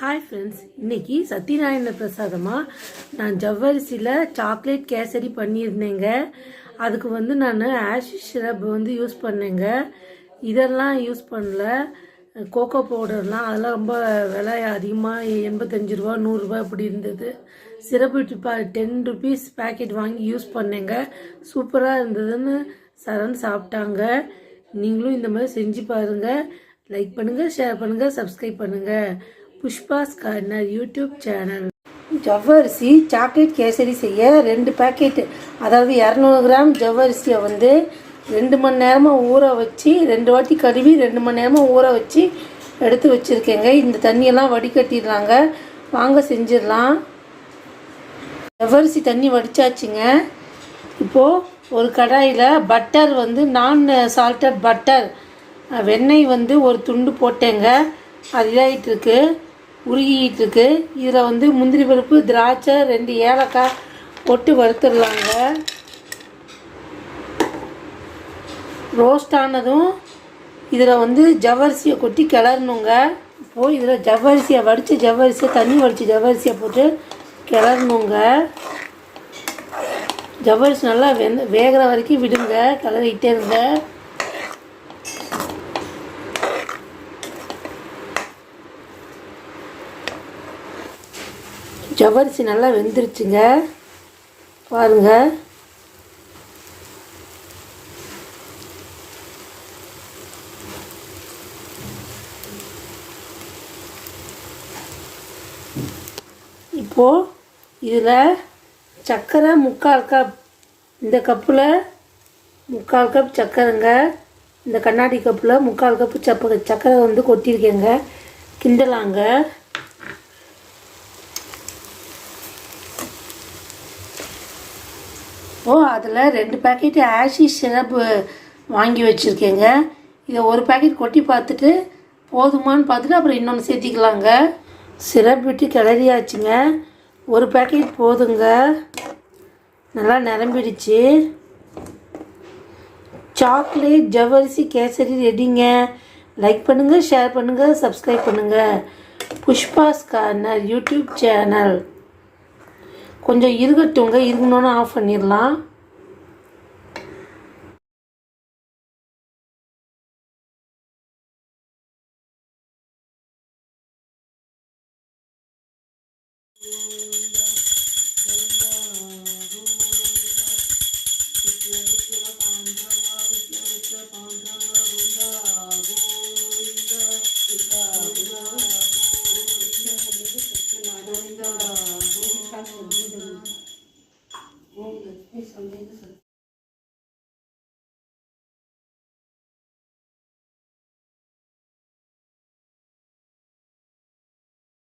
Hi friends இன்னைக்கு சத்யநாராயண பிரசாதமாக நான் ஜவ்வரிசியில் சாக்லேட் கேசரி பண்ணியிருந்தேங்க. அதுக்கு வந்து நான் ஆஷிஷ் சிரப் வந்து யூஸ் பண்ணேங்க. இதெல்லாம் யூஸ் பண்ணல. கோகோ பவுடர்லாம் அதெல்லாம் ரொம்ப விலை அதிகமாக எண்பத்தஞ்சு ரூபா நூறுரூவா இப்படி இருந்தது. சிரப் பா டென் ருபீஸ் பேக்கெட் வாங்கி யூஸ் பண்ணேங்க. சூப்பராக இருந்ததுன்னு சரண் சாப்பிட்டாங்க. நீங்களும் இந்த மாதிரி செஞ்சு பாருங்கள் லைக் பண்ணுங்கள் ஷேர் பண்ணுங்கள் சப்ஸ்கிரைப் பண்ணுங்கள் புஷ்பாஸ் கார்னர் யூடியூப் சேனல். ஜவ்வரிசி சாக்லேட் கேசரி செய்ய ரெண்டு பேக்கெட்டு அதாவது இரநூறு கிராம் ஜவ்வரிசியை வந்து ரெண்டு மணி நேரமாக ஊற வச்சு ரெண்டு வாட்டி கழுவி ரெண்டு மணி நேரமாக ஊற வச்சு எடுத்து வச்சுருக்கேங்க. இந்த தண்ணியெல்லாம் வடிகட்டிடுறாங்க வாங்க செஞ்சிடலாம். ஜவ்வரிசி தண்ணி வடிச்சாச்சுங்க. இப்போது ஒரு கடாயில் பட்டர் வந்து நான் சால்டட் பட்டர் வெண்ணெய் வந்து ஒரு துண்டு போட்டேங்க. அது இதாகிட்டு உருகிக்கிட்டு இருக்கு. இதில் வந்து முந்திரி பருப்பு திராட்சை ரெண்டு ஏலக்காய் போட்டு வறுத்துடலாங்க. ரோஸ்ட் ஆனதும் இதில் வந்து ஜவ்வரிசியை கொட்டி கிளறணுங்க. இப்போது இதில் ஜவ்வரிசியை வடித்த ஜவ்வரிசியை தண்ணி வடித்த ஜவ்வரிசியை போட்டு கிளறணுங்க. ஜவ்வரிசி நல்லா வெந்த வேகிற வரைக்கும் விடுங்க. கிளறிக்கிட்டே இருங்க. ஜவ்வரிசி நல்லா வெந்துருச்சுங்க. பாருங்கள் இப்போது இதில் சர்க்கரை முக்கால் கப் இந்த கப்பில் முக்கால் கப் சர்க்கரைங்க இந்த கண்ணாடி கப்பில் முக்கால் கப்பு சப்ப சர்க்கரை வந்து கொட்டியிருக்கேங்க. கிண்டலாங்க. ஓ அதில் ரெண்டு பேக்கெட்டு ஆஷி சிரப்பு வாங்கி வச்சுருக்கேங்க. இதை ஒரு பேக்கெட் கொட்டி பார்த்துட்டு போதுமான்னு பார்த்துட்டு அப்புறம் இன்னொன்று சேர்த்திக்கலாங்க. சிரப் விட்டு கிளறியாச்சுங்க. ஒரு பேக்கெட் போதுங்க. நல்லா நிரம்பிடுச்சு. சாக்லேட் ஜவ்வரிசி கேசரி ரெடிங்க. லைக் பண்ணுங்கள் ஷேர் பண்ணுங்கள் சப்ஸ்கிரைப் பண்ணுங்கள் புஷ்பாஸ் கார்னர் யூடியூப் சேனல் கொஞ்சம் இருக்கட்டுங்க இருக்கணும்னு ஆஃப் பண்ணிடலாம் Thank you. ごめんな。